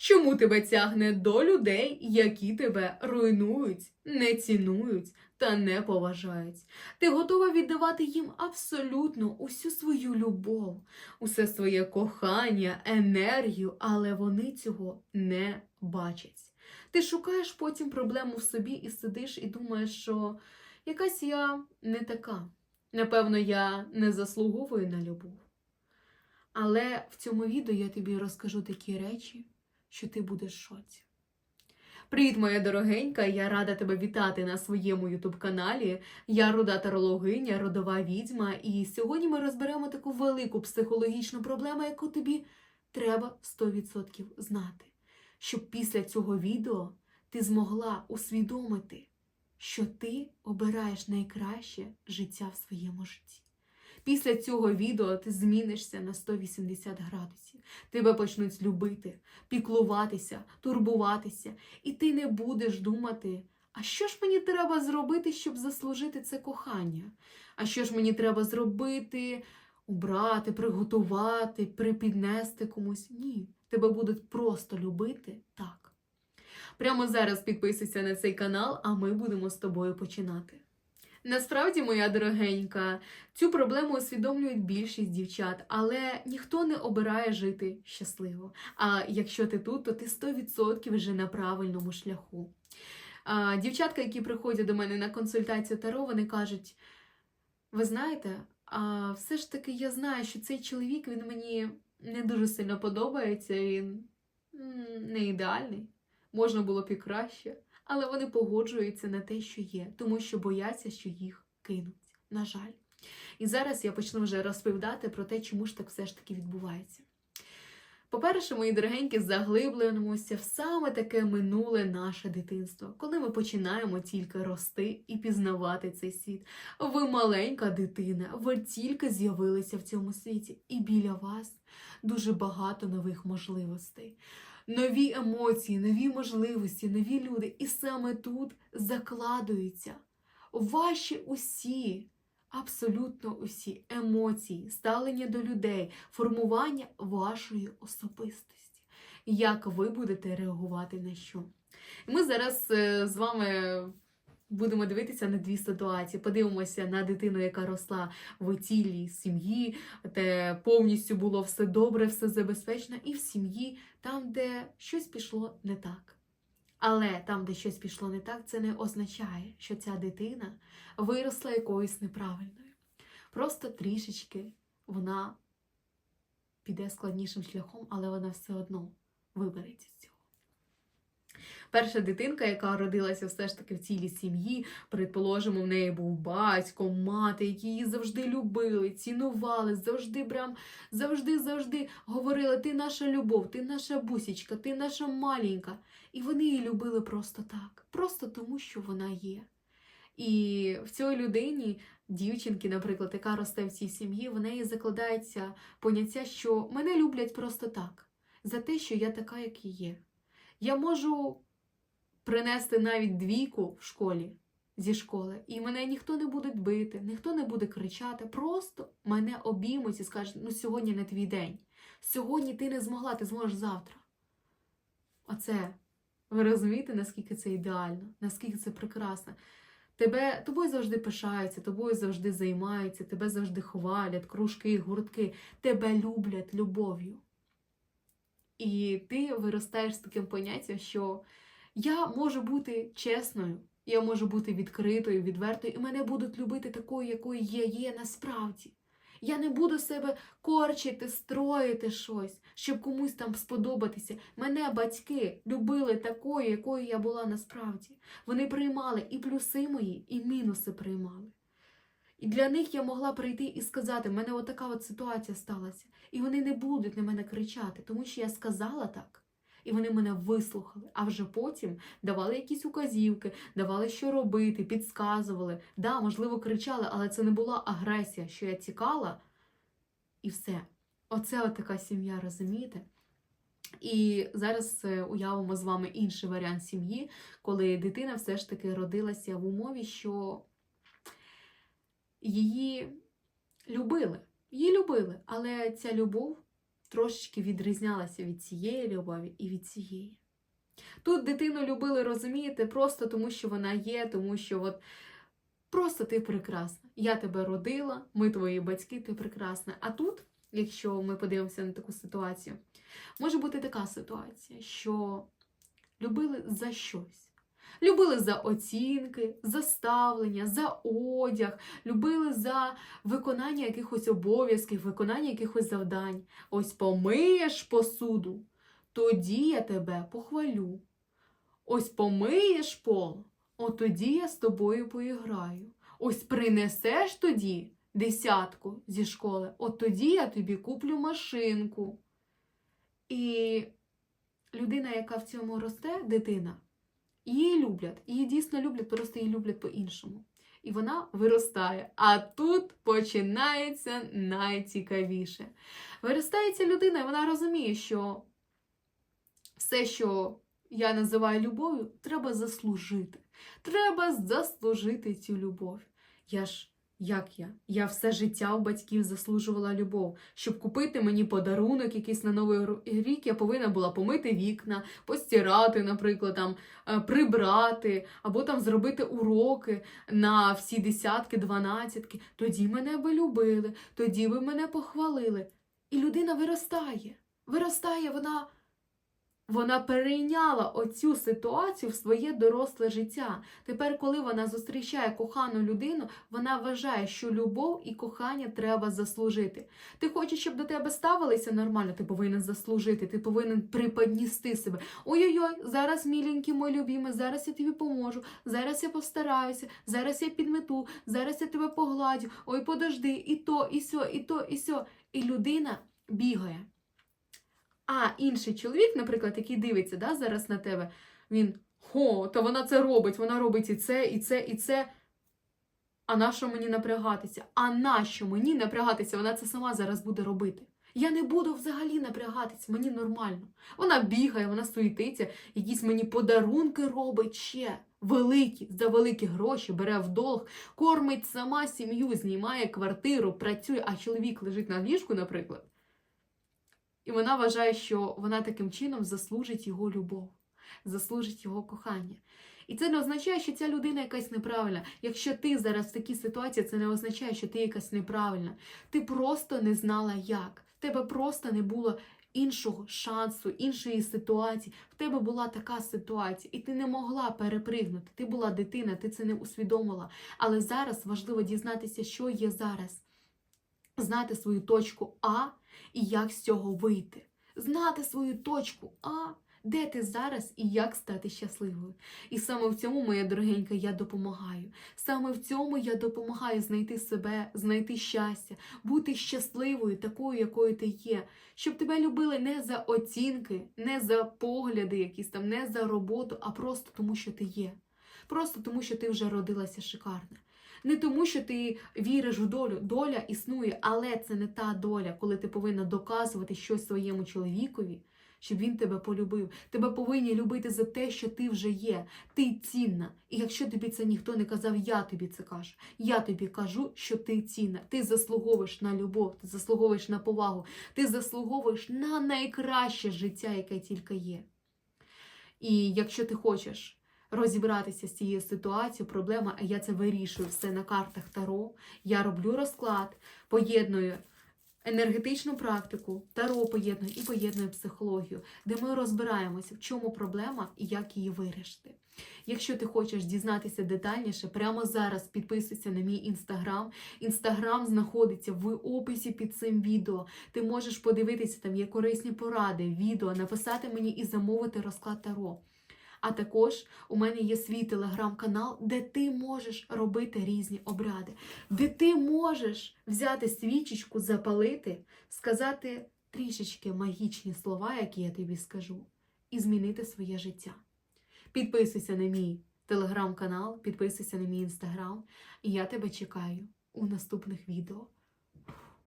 Чому тебе тягне до людей, які тебе руйнують, не цінують та не поважають? Ти готова віддавати їм абсолютно усю свою любов, усе своє кохання, енергію, але вони цього не бачать. Ти шукаєш потім проблему в собі і сидиш і думаєш, що якась я не така. Напевно, я не заслуговую на любов. Але в цьому відео я тобі розкажу такі речі, що ти будеш в шоці. Привіт, моя дорогенька! Я рада тебе вітати на своєму ютуб-каналі. Я руда тарологиня, родова відьма, і сьогодні ми розберемо таку велику психологічну проблему, яку тобі треба 100% знати. Щоб після цього відео ти змогла усвідомити, що ти обираєш найкраще життя в своєму житті. Після цього відео ти змінишся на 180 градусів. Тебе почнуть любити, піклуватися, турбуватися, і ти не будеш думати, а що ж мені треба зробити, щоб заслужити це кохання? А що ж мені треба зробити, убрати, приготувати, припіднести комусь? Ні. Тебе будуть просто любити так. Прямо зараз підписуйся на цей канал, а ми будемо з тобою починати. Насправді, моя дорогенька, цю проблему усвідомлюють більшість дівчат, але ніхто не обирає жити щасливо. А якщо ти тут, то ти 100% вже на правильному шляху. А, дівчатка, які приходять до мене на консультацію Таро, вони кажуть: ви знаєте, а все ж таки я знаю, що цей чоловік він мені не дуже сильно подобається, він не ідеальний, можна було б і краще але вони погоджуються на те, що є, тому що бояться, що їх кинуть. На жаль. І зараз я почну вже розповідати про те, чому ж так все ж таки відбувається. По-перше, мої дорогенькі, заглиблюємося в саме таке минуле наше дитинство, коли ми починаємо тільки рости і пізнавати цей світ. Ви маленька дитина, ви тільки з'явилися в цьому світі, і біля вас дуже багато нових можливостей нові емоції, нові можливості, нові люди. І саме тут закладуються ваші усі, абсолютно усі емоції, ставлення до людей, формування вашої особистості. Як ви будете реагувати на що? Ми зараз е, з вами будемо дивитися на дві ситуації. Подивимося на дитину, яка росла в цілій сім'ї, де повністю було все добре, все забезпечено, і в сім'ї, там, де щось пішло не так. Але там, де щось пішло не так, це не означає, що ця дитина виросла якоюсь неправильною. Просто трішечки вона піде складнішим шляхом, але вона все одно вибереться. Перша дитинка, яка родилася все ж таки в цілій сім'ї, предположимо, в неї був батько, мати, які її завжди любили, цінували, завжди прям, завжди, завжди говорили: ти наша любов, ти наша бусічка, ти наша маленька. І вони її любили просто так, просто тому, що вона є. І в цій людині, дівчинки, наприклад, яка росте в цій сім'ї, в неї закладається поняття, що мене люблять просто так, за те, що я така, як і є. Я можу принести навіть двійку в школі зі школи, і мене ніхто не буде бити, ніхто не буде кричати. Просто мене обіймуть і скажуть, ну сьогодні не твій день. Сьогодні ти не змогла, ти зможеш завтра. Оце, ви розумієте, наскільки це ідеально, наскільки це прекрасно. Тебе, Тобою завжди пишаються, тобою завжди займаються, тебе завжди хвалять, кружки, гуртки, тебе люблять любов'ю. І ти виростаєш з таким поняттям, що я можу бути чесною, я можу бути відкритою, відвертою, і мене будуть любити такою, якою я є насправді. Я не буду себе корчити, строїти щось, щоб комусь там сподобатися. Мене батьки любили такою, якою я була насправді. Вони приймали і плюси мої, і мінуси приймали. І для них я могла прийти і сказати, в мене отака от ситуація сталася. І вони не будуть на мене кричати, тому що я сказала так. І вони мене вислухали, а вже потім давали якісь указівки, давали, що робити, підсказували. Да, можливо, кричали, але це не була агресія, що я тікала, і все. Оце така сім'я, розумієте? І зараз е, уявимо з вами інший варіант сім'ї, коли дитина все ж таки родилася в умові, що її любили. Її любили, але ця любов трошечки відрізнялася від цієї любові і від цієї. Тут дитину любили, розумієте, просто тому, що вона є, тому що от просто ти прекрасна. Я тебе родила, ми твої батьки, ти прекрасна. А тут, якщо ми подивимося на таку ситуацію, може бути така ситуація, що любили за щось. Любили за оцінки, за ставлення, за одяг, любили за виконання якихось обов'язків, виконання якихось завдань. Ось помиєш посуду, тоді я тебе похвалю. Ось помиєш пол, от тоді я з тобою поіграю. Ось принесеш тоді десятку зі школи, от тоді я тобі куплю машинку. І людина, яка в цьому росте, дитина, її люблять, її дійсно люблять, просто її люблять по-іншому. І вона виростає. А тут починається найцікавіше. Виростається людина, і вона розуміє, що все, що я називаю любов'ю, треба заслужити. Треба заслужити цю любов. Я ж як я? Я все життя у батьків заслужувала любов. Щоб купити мені подарунок якийсь на новий рік, я повинна була помити вікна, постирати, наприклад, там, е, прибрати, або там зробити уроки на всі десятки, дванадцятки. Тоді мене би любили, тоді би мене похвалили. І людина виростає. Виростає, вона вона перейняла оцю ситуацію в своє доросле життя. Тепер, коли вона зустрічає кохану людину, вона вважає, що любов і кохання треба заслужити. Ти хочеш, щоб до тебе ставилися нормально, ти повинен заслужити, ти повинен приподністи себе. Ой-ой-ой, зараз, міленький мой любимий, зараз я тобі поможу, зараз я постараюся, зараз я підмету, зараз я тебе погладю, ой, подожди, і то, і сьо, і то, і сьо. І людина бігає. А інший чоловік, наприклад, який дивиться да, зараз на тебе, він хо, та вона це робить, вона робить і це, і це, і це. А нащо мені напрягатися? А нащо мені напрягатися? Вона це сама зараз буде робити. Я не буду взагалі напрягатися, мені нормально. Вона бігає, вона суетиться, якісь мені подарунки робить ще великі, за великі гроші, бере в долг, кормить сама сім'ю, знімає квартиру, працює, а чоловік лежить на ліжку, наприклад. І вона вважає, що вона таким чином заслужить його любов, заслужить його кохання. І це не означає, що ця людина якась неправильна. Якщо ти зараз в такій ситуації, це не означає, що ти якась неправильна. Ти просто не знала як. В тебе просто не було іншого шансу, іншої ситуації. В тебе була така ситуація, і ти не могла перепригнути. Ти була дитина, ти це не усвідомила. Але зараз важливо дізнатися, що є зараз. Знати свою точку А і як з цього вийти. Знати свою точку А, де ти зараз і як стати щасливою. І саме в цьому, моя дорогенька, я допомагаю. Саме в цьому я допомагаю знайти себе, знайти щастя, бути щасливою, такою, якою ти є, щоб тебе любили не за оцінки, не за погляди, якісь там, не за роботу, а просто тому, що ти є. Просто тому, що ти вже родилася шикарна. Не тому, що ти віриш в долю. Доля існує, але це не та доля, коли ти повинна доказувати щось своєму чоловікові, щоб він тебе полюбив. Тебе повинні любити за те, що ти вже є. Ти цінна. І якщо тобі це ніхто не казав, я тобі це кажу. Я тобі кажу, що ти цінна. Ти заслуговуєш на любов, ти заслуговуєш на повагу, ти заслуговуєш на найкраще життя, яке тільки є. І якщо ти хочеш розібратися з цією ситуацією, проблема, я це вирішую все на картах Таро. Я роблю розклад, поєдную енергетичну практику, таро поєдную і поєдную психологію, де ми розбираємося, в чому проблема і як її вирішити. Якщо ти хочеш дізнатися детальніше, прямо зараз підписуйся на мій інстаграм. Інстаграм знаходиться в описі під цим відео. Ти можеш подивитися, там є корисні поради, відео, написати мені і замовити розклад Таро. А також у мене є свій телеграм-канал, де ти можеш робити різні обряди, де ти можеш взяти свічечку, запалити, сказати трішечки магічні слова, які я тобі скажу, і змінити своє життя. Підписуйся на мій телеграм-канал, підписуйся на мій інстаграм, і я тебе чекаю у наступних відео.